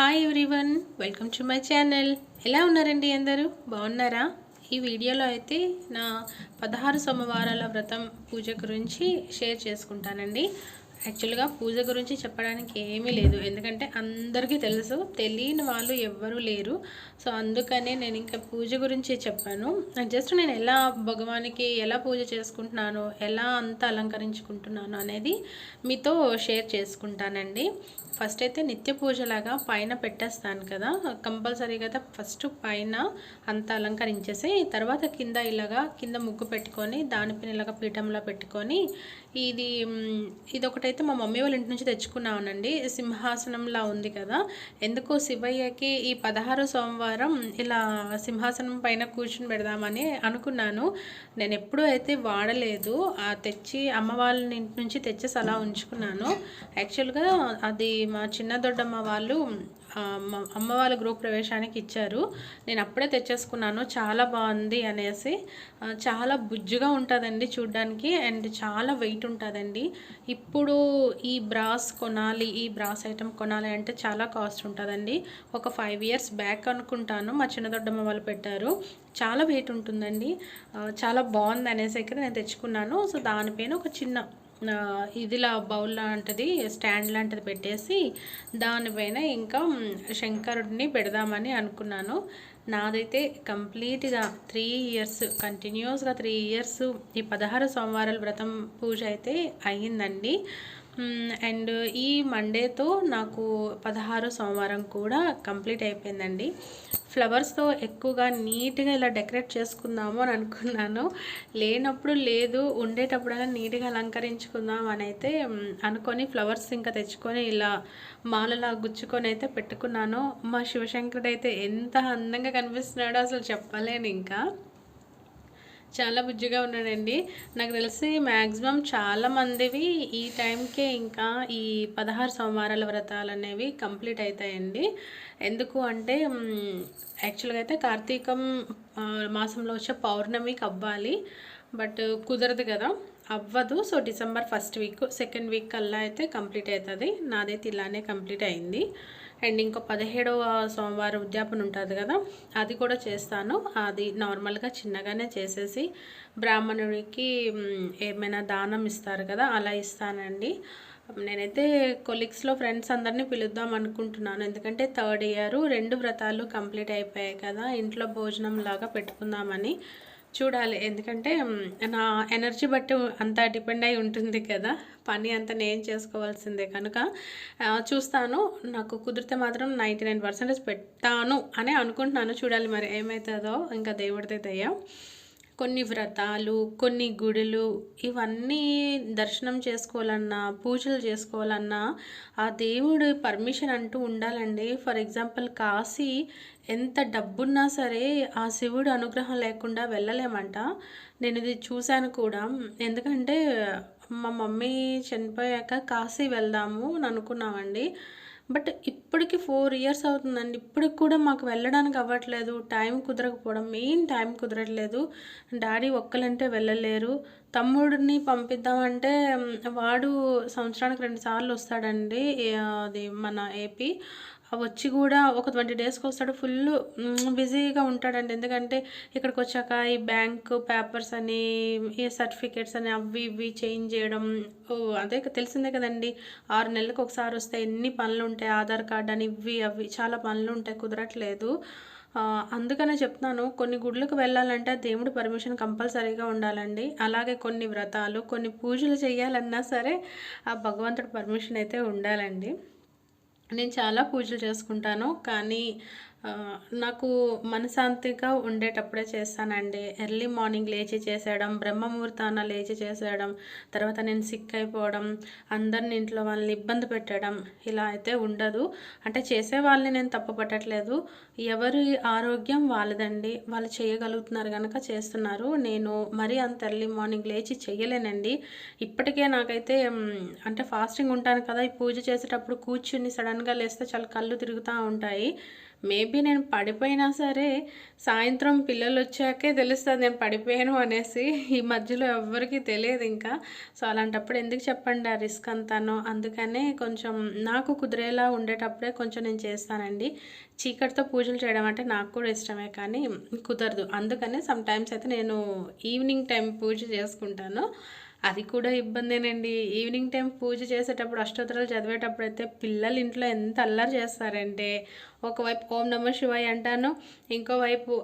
Hi everyone welcome to my channel ఎలా ఉన్నారండి అందరూ? బాగున్నారా? ఈ వీడియోలో అయితే నా పదహారు సోమవారాల వ్రతం పూజ గురించి షేర్ చేసుకుంటానండి. యాక్చువల్గా పూజ గురించి చెప్పడానికి ఏమీ లేదు. ఎందుకంటే అందరికీ తెలుసు తెలియని వాళ్ళు ఎవ్వరూ లేరు. సో అందుకనే నేను ఇంకా పూజ గురించి చెప్పాను. జస్ట్ నేను ఎలా భగవానికి ఎలా పూజ చేసుకుంటున్నాను ఎలా అంతా అలంకరించుకుంటున్నాను అనేది మీతో షేర్ చేసుకుంటానండి. ఫస్ట్ అయితే నిత్య పూజలాగా పైన పెట్టేస్తాను కదా. కంపల్సరీగా అయితే ఫస్ట్ పైన అంతా అలంకరించేసి తర్వాత కింద ఇలాగా కింద ముగ్గు పెట్టుకొని దానిపైన ఇలాగ పీఠంలో పెట్టుకొని ఇది ఇదొకటి అయితే మా మమ్మీ వాళ్ళ ఇంటి నుంచి తెచ్చుకున్నామనండి. సింహాసనంలా ఉంది కదా. ఎందుకో శివయ్యకి ఈ పదహారు సోమవారం ఇలా సింహాసనం పైన కూర్చుని పెడదామని అనుకున్నాను. నేను ఎప్పుడూ అయితే వాడలేదు. ఆ తెచ్చి అమ్మ వాళ్ళ ఇంటి నుంచి తెచ్చేసి అలా ఉంచుకున్నాను. యాక్చువల్గా అది మా చిన్న దొడ్డమ్మ వాళ్ళు అమ్మ వాళ్ళ గృహ ప్రవేశానికి ఇచ్చారు. నేను అప్పుడే తెచ్చేసుకున్నాను. చాలా బాగుంది అనేసి చాలా బుజ్జుగా ఉంటుందండి చూడ్డానికి అండ్ చాలా వెయిట్ ఉంటుందండి. ఇప్పుడు ఈ బ్రాస్ కొనాలి ఈ బ్రాస్ ఐటమ్ కొనాలి అంటే చాలా కాస్ట్ ఉంటుందండి. ఒక ఫైవ్ ఇయర్స్ బ్యాక్ అనుకుంటాను మా చిన్నదొడ్డమ్మ వాళ్ళు పెట్టారు. చాలా వెయిట్ ఉంటుందండి. చాలా బాగుంది అనేసి అయితే నేను తెచ్చుకున్నాను. సో దానిపైన ఒక చిన్న ఇదిలా బౌల్ లాంటిది స్టాండ్ లాంటిది పెట్టేసి దానిపైన ఇంకా శంకరుడిని పెడదామని అనుకున్నాను. నాదైతే కంప్లీట్గా త్రీ ఇయర్స్ కంటిన్యూస్గా త్రీ ఇయర్స్ ఈ పదహారు సోమవారాల వ్రతం పూజ అయితే అయ్యిందండి. అండ్ ఈ మండేతో నాకు పదహారు సోమవారం కూడా కంప్లీట్ అయిపోయిందండి. ఫ్లవర్స్తో ఎక్కువగా నీట్గా ఇలా డెకరేట్ చేసుకుందాము అని అనుకున్నాను. లేనప్పుడు లేదు ఉండేటప్పుడైనా నీట్గా అలంకరించుకుందాం అని అయితే అనుకొని ఫ్లవర్స్ ఇంకా తెచ్చుకొని ఇలా మాలలా గుచ్చుకొని అయితే పెట్టుకున్నాను. మా శివశంకరుడు అయితే ఎంత అందంగా కనిపిస్తున్నాడో అసలు చెప్పలేను ఇంకా చాలా బుజ్జిగా ఉన్నాడండి. నాకు తెలిసి మ్యాక్సిమం చాలా మందివి ఈ టైంకే ఇంకా ఈ పదహారు సోమవారాల వ్రతాలు అనేవి కంప్లీట్ అవుతాయండి ఎందుకు అంటే యాక్చువల్గా అయితే కార్తీకం మాసంలో వచ్చే పౌర్ణమికి అవ్వాలి. బట్ కుదరదు కదా. అవ్వదు. So December first week second week కల్లా అయితే కంప్లీట్ అవుతుంది నాదైతే ఇలానే కంప్లీట్ అయింది. అండ్ ఇంకో పదిహేడవ సోమవారం ఉద్యాపన ఉంటుంది కదా అది కూడా చేస్తాను. అది నార్మల్గా చిన్నగానే చేసేసి బ్రాహ్మణుడికి ఏమైనా దానం ఇస్తారు కదా అలా ఇస్తానండి. నేనైతే కొలీగ్స్లో ఫ్రెండ్స్ అందరినీ పిలుద్దాం అనుకుంటున్నాను. ఎందుకంటే థర్డ్ ఇయర్ రెండు వ్రతాలు కంప్లీట్ అయిపోయాయి కదా ఇంట్లో భోజనం లాగా పెట్టుకుందామని. చూడాలి. ఎందుకంటే నా ఎనర్జీ బట్టి అంతా డిపెండ్ అయి ఉంటుంది కదా. పని అంతా నేను చేసుకోవాల్సిందే కనుక చూస్తాను. నాకు కుదిరితే మాత్రం నైంటీ నైన్ పర్సెంటేజ్ పెట్టాను అని అనుకుంటున్నాను. చూడాలి మరి ఏమవుతుందో ఇంకా దేవుడితే దయ్యా కొన్ని వ్రతాలు కొన్ని గుడులు ఇవన్నీ దర్శనం చేసుకోవాలన్నా పూజలు చేసుకోవాలన్నా ఆ దేవుడు పర్మిషన్ అంటూ ఉండాలండి. ఫర్ ఎగ్జాంపుల్ కాశీ ఎంత డబ్బున్నా సరే ఆ శివుడు అనుగ్రహం లేకుండా వెళ్ళలేమంట. నేను ఇది చూశాను కూడా. ఎందుకంటే మా మమ్మీ చనిపోయాక కాశీ వెళ్దాము అని అనుకున్నామండి. బట్ ఇప్పటికి ఫోర్ ఇయర్స్ అవుతుందండి. ఇప్పటికి కూడా మాకు వెళ్ళడానికి అవ్వట్లేదు. టైం కుదరకపోవడం మెయిన్ టైం కుదరట్లేదు. డాడీ ఒక్కలంటే వెళ్ళలేరు. తమ్ముడిని పంపిద్దామంటే వాడు సంవత్సరానికి రెండు సార్లు వస్తాడండి అది మన ఏపీ వచ్చి కూడా ఒక ట్వంటీ డేస్కి వస్తాడు ఫుల్ బిజీగా ఉంటాడండి. ఎందుకంటే ఇక్కడికి వచ్చాక ఈ బ్యాంక్ పేపర్స్ అని ఈ సర్టిఫికేట్స్ అని అవి ఇవి చేంజ్ చేయడం ఓ అదే తెలిసిందే కదండి. ఆరు నెలలకు ఒకసారి వస్తే ఎన్ని పనులు ఉంటాయి ఆధార్ కార్డ్ అని ఇవి అవి చాలా పనులు ఉంటాయి కుదరట్లేదు. అందుకనే చెప్తున్నాను కొన్ని గుడ్లకు వెళ్ళాలంటే దేవుడి పర్మిషన్ కంపల్సరీగా ఉండాలండి. అలాగే కొన్ని వ్రతాలు కొన్ని పూజలు చేయాలన్నా సరే ఆ భగవంతుడి పర్మిషన్ అయితే ఉండాలండి. నేను చాలా పూజలు చేసుకుంటాను కానీ నాకు మనశాంతిగా ఉండేటప్పుడే చేస్తానండి. ఎర్లీ మార్నింగ్ లేచి చేసేయడం బ్రహ్మముహూర్తాన లేచి చేసేయడం తర్వాత నేను సిక్ అయిపోవడం అందరిని ఇంట్లో వాళ్ళని ఇబ్బంది పెట్టడం ఇలా అయితే ఉండదు. అంటే చేసే వాళ్ళని నేను తప్పు పట్టట్లేదు. ఎవరి ఆరోగ్యం వాళ్ళదండి. వాళ్ళు చేయగలుగుతున్నారు కనుక చేస్తున్నారు. నేను మరీ అంత ఎర్లీ మార్నింగ్ లేచి చేయలేనండి ఇప్పటికే నాకైతే అంటే ఫాస్టింగ్ ఉంటాను కదా ఈ పూజ చేసేటప్పుడు కూర్చుని సడన్గా లేస్తే చాలా కళ్ళు తిరుగుతూ ఉంటాయి. మేబీ నేను పడిపోయినా సరే సాయంత్రం పిల్లలు వచ్చాకే తెలుస్తుంది నేను పడిపోయాను అనేసి ఈ మధ్యలో ఎవ్వరికీ తెలియదు ఇంకా. సో అలాంటప్పుడు ఎందుకు చెప్పండి ఆ రిస్క్ అంతాను? అందుకనే కొంచెం నాకు కుదిరేలా ఉండేటప్పుడే కొంచెం నేను చేస్తానండి. చీకటితో పూజలు చేయడం అంటే నాకు కూడా ఇష్టమే కానీ కుదరదు. అందుకనే సమ్ టైమ్స్ అయితే నేను ఈవినింగ్ టైం పూజ చేసుకుంటాను. అది కూడా ఇబ్బందేనండి. ఈవినింగ్ టైం పూజ చేసేటప్పుడు అష్టోత్తరాలు చదివేటప్పుడు అయితే పిల్లలు ఇంట్లో ఎంత అల్లరి చేస్తారంటే ఒకవైపు ఓం నమ శివాయ అంటాను ఇంకోవైపు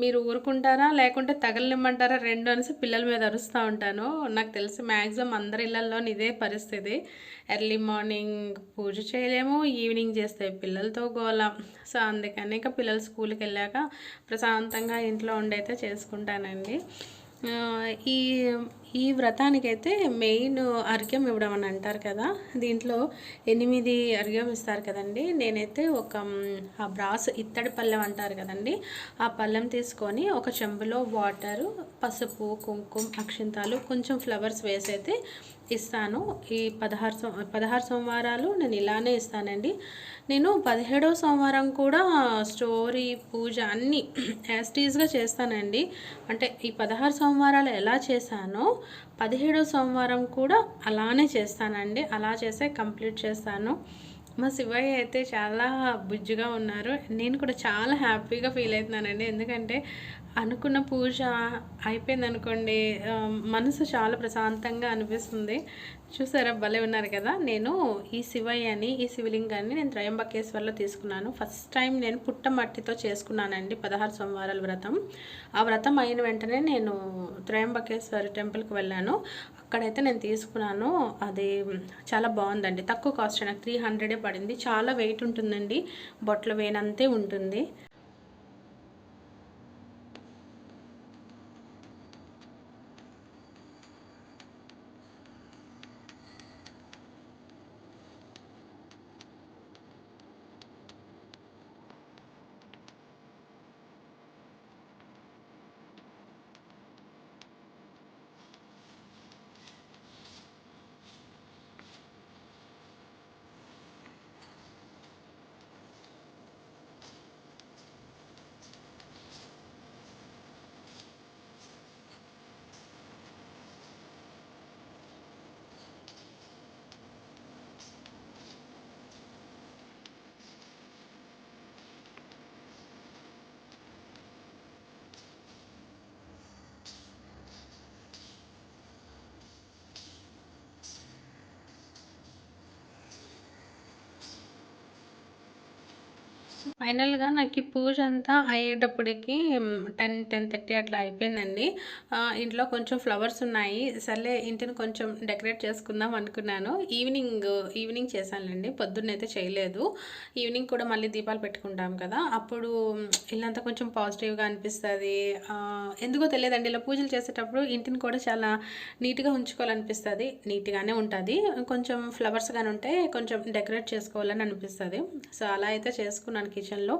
మీరు ఊరుకుంటారా లేకుంటే తగలనిమ్మంటారా రెండు అనేసి పిల్లల మీద అరుస్తూ ఉంటాను. నాకు తెలిసి మ్యాక్సిమం అందరి ఇళ్ళల్లో ఇదే పరిస్థితి. ఎర్లీ మార్నింగ్ పూజ చేయలేము ఈవినింగ్ చేస్తే పిల్లలతో గోలం. సో అందుకని ఇక పిల్లలు స్కూల్కి వెళ్ళాక ప్రశాంతంగా ఇంట్లో ఉండైతే చేసుకుంటానండి. ఆ, ఈ వ్రతానికైతే మెయిన్ అర్ఘ్యం ఇవ్వడం అని అంటారు కదా దీంట్లో ఎనిమిది అర్ఘ్యం ఇస్తారు కదండి. నేనైతే ఒక ఆ బ్రాస్ ఇత్తడి పళ్ళెం అంటారు కదండి. ఆ పళ్ళెం తీసుకొని ఒక చెంబులో వాటరు పసుపు కుంకుమ అక్షింతాలు కొంచెం ఫ్లవర్స్ వేసైతే అయితే ఇస్తాను. ఈ పదహారు సో పదహారు సోమవారాలు నేను ఇలానే ఇస్తానండి. నేను పదిహేడవ సోమవారం కూడా స్టోరీ పూజ అన్నీ యాస్టీజ్గా చేస్తానండి. అంటే ఈ పదహారు సోమవారాలు ఎలా చేశానో పదిహేడో సోమవారం కూడా అలానే చేస్తానండి. అలా చేసే కంప్లీట్ చేస్తాను. మా శివయ్య అయితే చాలా బుజ్జిగా ఉన్నారు. నేను కూడా చాలా హ్యాపీగా ఫీల్ అవుతున్నానండి. ఎందుకంటే అనుకున్న పూజ అయిపోయింది అనుకోండి మనసు చాలా ప్రశాంతంగా అనిపిస్తుంది. చూసారా భలే ఉన్నారు కదా. నేను ఈ శివయ్యని ఈ శివలింగాన్ని నేను త్రయంబకేశ్వర్లో తీసుకున్నాను. ఫస్ట్ టైం నేను పుట్టమట్టితో చేసుకున్నానండి పదహారు సోమవారాల వ్రతం. ఆ వ్రతం అయిన వెంటనే నేను త్రయంబకేశ్వరి టెంపుల్కి వెళ్ళాను. అక్కడైతే నేను తీసుకున్నాను. అది చాలా బాగుందండి. తక్కువ కాస్ట్ నాకు త్రీ హండ్రెడే పడింది. చాలా వెయిట్ ఉంటుందండి. బొట్ల వేనంతే ఉంటుంది. ఫైనల్గా నాకు ఈ పూజ అంతా అయ్యేటప్పటికి టెన్ టెన్ థర్టీ అట్లా అయిపోయిందండి. ఇంట్లో కొంచెం ఫ్లవర్స్ ఉన్నాయి. సర్లే ఇంటిని కొంచెం డెకరేట్ చేసుకుందాం అనుకున్నాను. ఈవినింగ్ ఈవినింగ్ చేశానులేండి. పొద్దున్న అయితే చేయలేదు. ఈవినింగ్ కూడా మళ్ళీ దీపాలు పెట్టుకుంటాం కదా. అప్పుడు ఇల్లంతా కొంచెం పాజిటివ్గా అనిపిస్తుంది. ఎందుకో తెలియదండి. ఇలా పూజలు చేసేటప్పుడు ఇంటిని కూడా చాలా నీట్గా ఉంచుకోవాలనిపిస్తుంది. నీట్గానే ఉంటుంది. కొంచెం ఫ్లవర్స్ కానీ ఉంటే కొంచెం డెకరేట్ చేసుకోవాలని అనిపిస్తుంది. సో అలా అయితే చేసుకున్నాను కిచెన్లో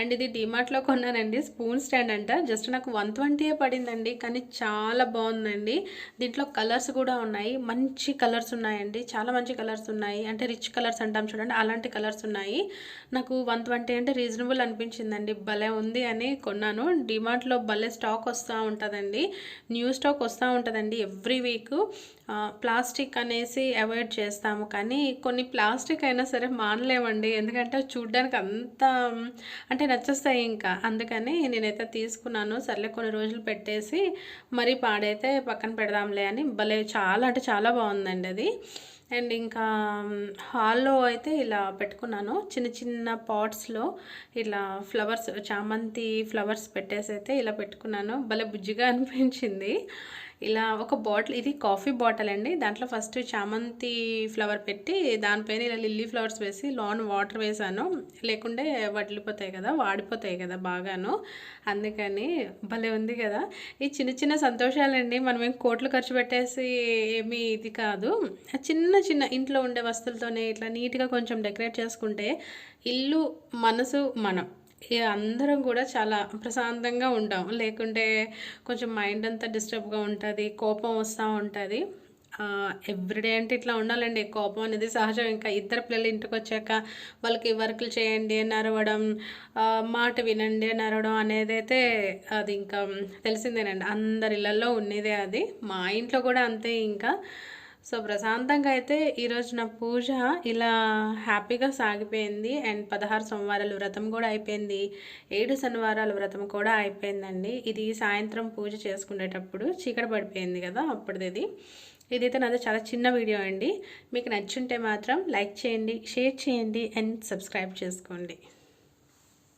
అండ్ ఇది డిమార్ట్లో కొన్నానండి. స్పూన్ స్టాండ్ అంట. జస్ట్ నాకు వన్ ట్వంటీయే పడిందండి. కానీ చాలా బాగుందండి. దీంట్లో కలర్స్ కూడా ఉన్నాయి. మంచి కలర్స్ ఉన్నాయండి. చాలా మంచి కలర్స్ ఉన్నాయి. అంటే రిచ్ కలర్స్ అంటాం చూడండి. అలాంటి కలర్స్ ఉన్నాయి. నాకు వన్ ట్వంటీ అంటే రీజనబుల్ అనిపించిందండి. భలే ఉంది అని కొన్నాను. డిమార్ట్లో భలే స్టాక్ వస్తూ ఉంటుందండి. న్యూ స్టాక్ వస్తూ ఉంటుందండి ఎవ్రీ వీక్. ప్లాస్టిక్ అనేసి అవాయిడ్ చేస్తాము. కానీ కొన్ని ప్లాస్టిక్ అయినా సరే మానలేమండి. ఎందుకంటే చూడడానికి చూడ్డానికి అంత అంటే నచ్చేస్తాయి ఇంకా. అందుకని నేనైతే తీసుకున్నాను. సర్లే కొన్ని రోజులు పెట్టేసి మరీ పాడైతే పక్కన పెడదాంలే అని. భలే చాలా అంటే చాలా బాగుందండి అది. అండ్ ఇంకా హాల్లో అయితే ఇలా పెట్టుకున్నాను. చిన్న చిన్న పాట్స్లో ఇలా ఫ్లవర్స్ చామంతి ఫ్లవర్స్ పెట్టేసి అయితే ఇలా పెట్టుకున్నాను. భలే బుజ్జిగా అనిపించింది. ఇలా ఒక బాటిల్ ఇది కాఫీ బాటిల్ అండి. దాంట్లో ఫస్ట్ చామంతి ఫ్లవర్ పెట్టి దానిపైన ఇలా లిల్లీ ఫ్లవర్స్ వేసి లోన్ వాటర్ వేసాను. లేకుంటే వడిలిపోతాయి కదా వాడిపోతాయి కదా బాగాను. అందుకని భలే ఉంది కదా. ఈ చిన్న చిన్న సంతోషాలండి. మనం ఏం కోట్లు ఖర్చు పెట్టేసి ఏమీ ఇది కాదు. చిన్న చిన్న ఇంట్లో ఉండే వస్తువులతోనే ఇట్లా నీట్గా కొంచెం డెకరేట్ చేసుకుంటే ఇల్లు మనసు మనం. అందరం కూడా చాలా ప్రశాంతంగా ఉంటాం. లేకుంటే కొంచెం మైండ్ అంతా డిస్టర్బ్గా ఉంటుంది కోపం వస్తూ ఉంటుంది. ఎవ్రీడే అంటే ఇట్లా ఉండాలండి. కోపం అనేది సహజం. ఇంకా ఇద్దరు పిల్లలు ఇంటికి వచ్చాక వాళ్ళకి వర్కులు చేయండి నరవడం మాట వినండి నరవడం అనేది అయితే అది ఇంకా తెలిసిందేనండి. అందరి ఇళ్ళల్లో ఉండేదే అది. మా ఇంట్లో కూడా అంతే ఇంకా. సో ప్రశాంతంగా అయితే ఈరోజు నా పూజ ఇలా హ్యాపీగా సాగిపోయింది. అండ్ పదహారు సోమవారాల వ్రతం కూడా అయిపోయింది. ఏడు శనివారాల వ్రతం కూడా అయిపోయిందండి. ఇది సాయంత్రం పూజ చేసుకునేటప్పుడు చీకటి పడిపోయింది కదా అప్పుడుది ఇది ఇదైతే నాది చాలా చిన్న వీడియో అండి. మీకు నచ్చుంటే మాత్రం లైక్ చేయండి షేర్ చేయండి అండ్ సబ్స్క్రైబ్ చేసుకోండి.